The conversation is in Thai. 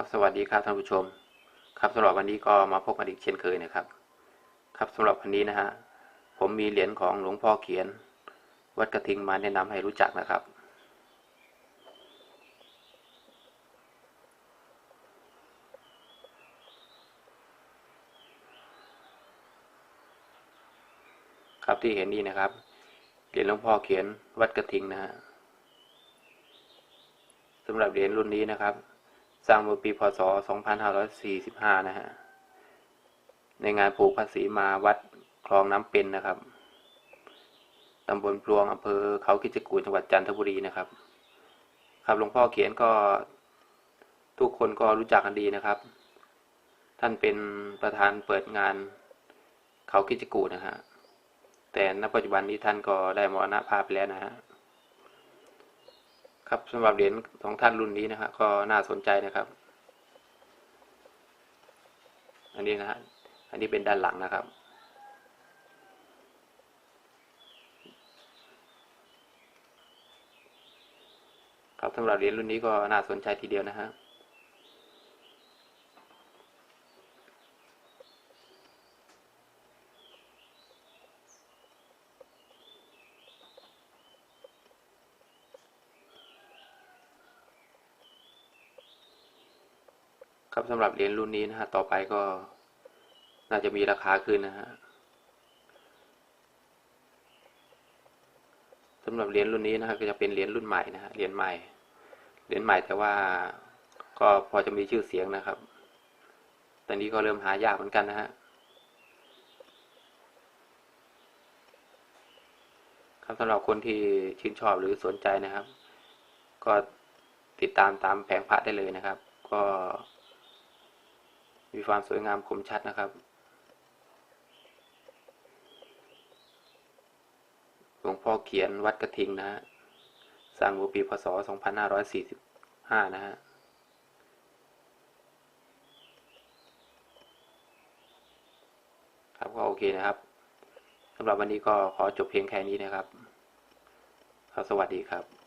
ครับสวัสดีครับท่านผู้ชม ครับสำหรับวันนี้ก็มาพบกันอีกเช่นเคยนะครับ ครับสำหรับวันนี้นะฮะผมมีเหรียญของหลวงพ่อเขียน วัดกระทิงมาแนะนำให้รู้จักนะครับ ครับที่เห็นนี่นะครับเหรียญหลวงพ่อเขียนวัดกระทิงนะฮะสำหรับเหรียญรุ่นนี้นะครับ สร้างเมื่อปีพศ 2545 นะฮะ ในงานผูกภาษีมาวัดคลองน้ำเป็นนะครับตำบลพลวงอำเภอเขาคิจกูจังหวัดจันทบุรีนะครับ ครับหลวงพ่อเขียนก็ทุกคนก็รู้จักกันดีนะครับ ท่านเป็นประธานเปิดงานเขาคิจกูนะฮะแต่ณปัจจุบันนี้ท่านก็ได้มรณภาพไปแล้วนะฮะ ครับสำหรับเหรียญของท่านรุ่นนี้นะครับก็น่าสนใจนะครับ อันนี้นะฮะอันนี้เป็นด้านหลังนะครับ ครับสำหรับเหรียญรุ่นนี้ก็น่าสนใจทีเดียวนะฮะ ครับสำหรับเหรียญรุ่นนี้นะฮะต่อไปก็น่าจะมีราคาขึ้นนะฮะสำหรับเหรียญรุ่นนี้นะครับก็จะเป็นเหรียญรุ่นใหม่นะฮะเหรียญใหม่เหรียญใหม่แต่ว่าก็พอจะมีชื่อเสียงนะครับ ตอนนี้ก็เริ่มหายากเหมือนกันนะฮะครับสำหรับคนที่ชื่นชอบหรือสนใจนะครับ ก็ติดตามตามแผงพระได้เลยนะครับ ก็ มีความสวยงามคมชัดนะครับหลวงพ่อเขียนวัดกระทิงนะฮะสร้างเมื่อปีพศ 2545 นะฮะครับก็โอเคนะครับสำหรับวันนี้ก็ขอจบเพียงแค่นี้นะครับสวัสดีครับ